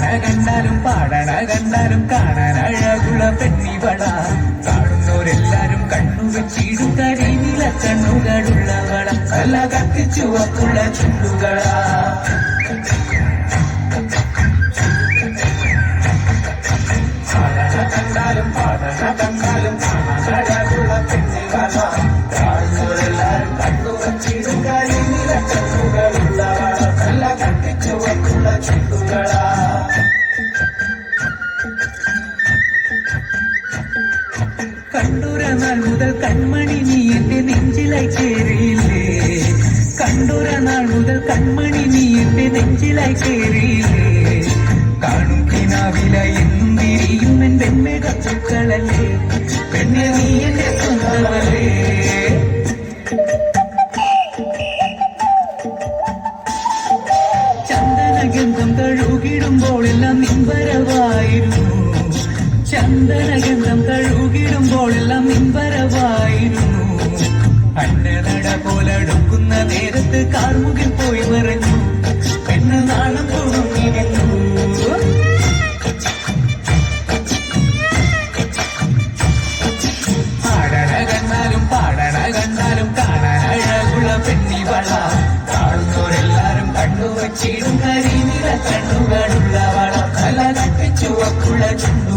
കണ്ടാലും പാടണ കണ്ടാലും കാണാൻ അഴകുള്ള പെണ്ണിവള. കാണുന്നവരെല്ലാരും കണ്ണു വെച്ചിടും കരിനില കണ്ണുകളുള്ളവള. നല്ല കത്തിച്ചുവപ്പുള്ള ചുണ്ടുകളാ. കണ്ടാലും പാടണ കണ്ടാലും കാണാൻ അഴകുള്ള പെണ്ണിവള. കാണുന്നവരെല്ലാരും കണ്ണു വെച്ചിടും കരിനില കണ്ണുകളുള്ളവള. നല്ല കത്തിച്ചുവപ്പുള്ള ചുണ്ടുകളാ. നാൾ മുതൽ കൺമണി നീ എന്റെ നെഞ്ചിലായി കേറിയില്ലേ? കണ്ടൂര മുതൽ കൺമണി നീ എന്റെ നെഞ്ചിലായി കേറിയില്ലേ? കാണും കിനാവില എന്നും തിരിയും എൻ പെണ്ണെ പൂക്കളല്ലേ പെണ്ണെ നീ എന്റെ സ്വന്തമല്ലേ? ചന്ദനഗന്ധം തഴുകിടുമ്പോൾ എല്ലാം നിൻവരവായിരുന്നു ചന്ദനഗന്ധം കഴുകിടുമ്പോഴെല്ലാം മിൻപരവായിരുന്നു അന്നനട പോലടുക്കുന്ന നേരത്ത് കാർമുകിൽ പോയി മറഞ്ഞു പെണ്ണ് നാണം തോന്നുന്നു പാടണ കണ്ടാലും പാടണ കണ്ടാലും കാണാനഴകുള്ള പെണ്ണിവള. കാണുന്നവരെല്ലാരും കണ്ടുവച്ചിടുന്ന രീതിയിലെ കണ്ണുകളുള്ളവള ചുണ്ടു